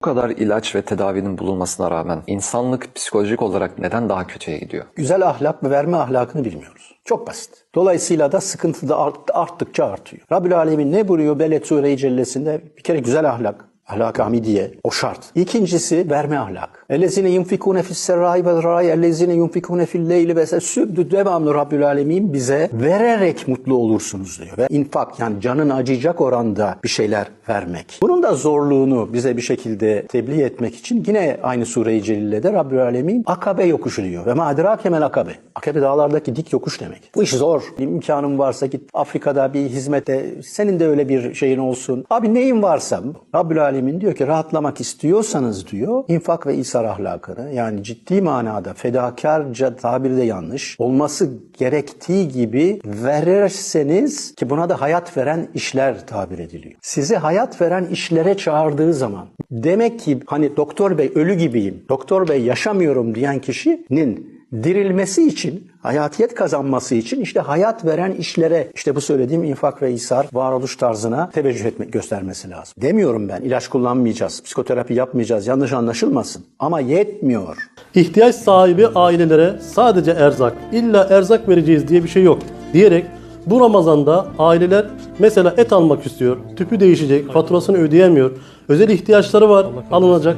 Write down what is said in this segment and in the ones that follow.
Bu kadar ilaç ve tedavinin bulunmasına rağmen insanlık psikolojik olarak neden daha kötüye gidiyor? Güzel ahlak ve verme ahlakını bilmiyoruz. Çok basit. Dolayısıyla da sıkıntı da art- arttıkça artıyor. Rabbül Alemin ne buyuruyor Beled Sure-i Cellesi'nde? Bir kere güzel ahlak. Ahlak hamidiye. O şart. İkincisi verme ahlak. Ellezine yunfikune fis serrai ve rai ellezine yunfikune fil leyli ve sübdü devamlı Rabbül Alemin bize vererek mutlu olursunuz diyor. Ve infak yani canın acıyacak oranda bir şeyler vermek. Bunun da zorluğunu bize bir şekilde tebliğ etmek için yine aynı Sure-i Celil'de Rabbül Alemin akabe yokuşu diyor. Ve madra kemel akabe. Akabe dağlardaki dik yokuş demek. Bu iş zor. İmkanın varsa git Afrika'da bir hizmete senin de öyle bir şeyin olsun. Abi neyin varsa Rabbül Alemin diyor ki rahatlamak istiyorsanız diyor infak ve isar ahlakını yani ciddi manada fedakarca tabiri de yanlış olması gerektiği gibi verirseniz ki buna da hayat veren işler tabir ediliyor. Sizi hayat veren işlere çağırdığı zaman demek ki hani doktor bey ölü gibiyim, doktor bey yaşamıyorum diyen kişinin dirilmesi için, hayatiyet kazanması için işte hayat veren işlere, işte bu söylediğim infak ve isar, varoluş tarzına teveccüh etmek, göstermesi lazım. Demiyorum ben ilaç kullanmayacağız, psikoterapi yapmayacağız, yanlış anlaşılmasın. Ama yetmiyor. İhtiyaç sahibi ailelere sadece erzak, illa erzak vereceğiz diye bir şey yok diyerek bu Ramazan'da aileler mesela et almak istiyor, tüpü değişecek, faturasını ödeyemiyor, özel ihtiyaçları var, alınacak.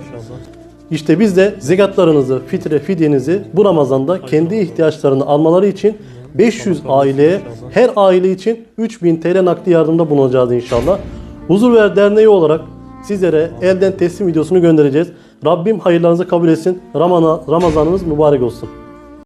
İşte biz de zekatlarınızı, fitre, fidyenizi bu Ramazan'da kendi ihtiyaçlarını almaları için 500 aileye her aile için 3000 TL nakdi yardımda bulunacağız inşallah. Huzurver Derneği olarak sizlere elden teslim videosunu göndereceğiz. Rabbim hayırlarınızı kabul etsin. Ramazanınız mübarek olsun.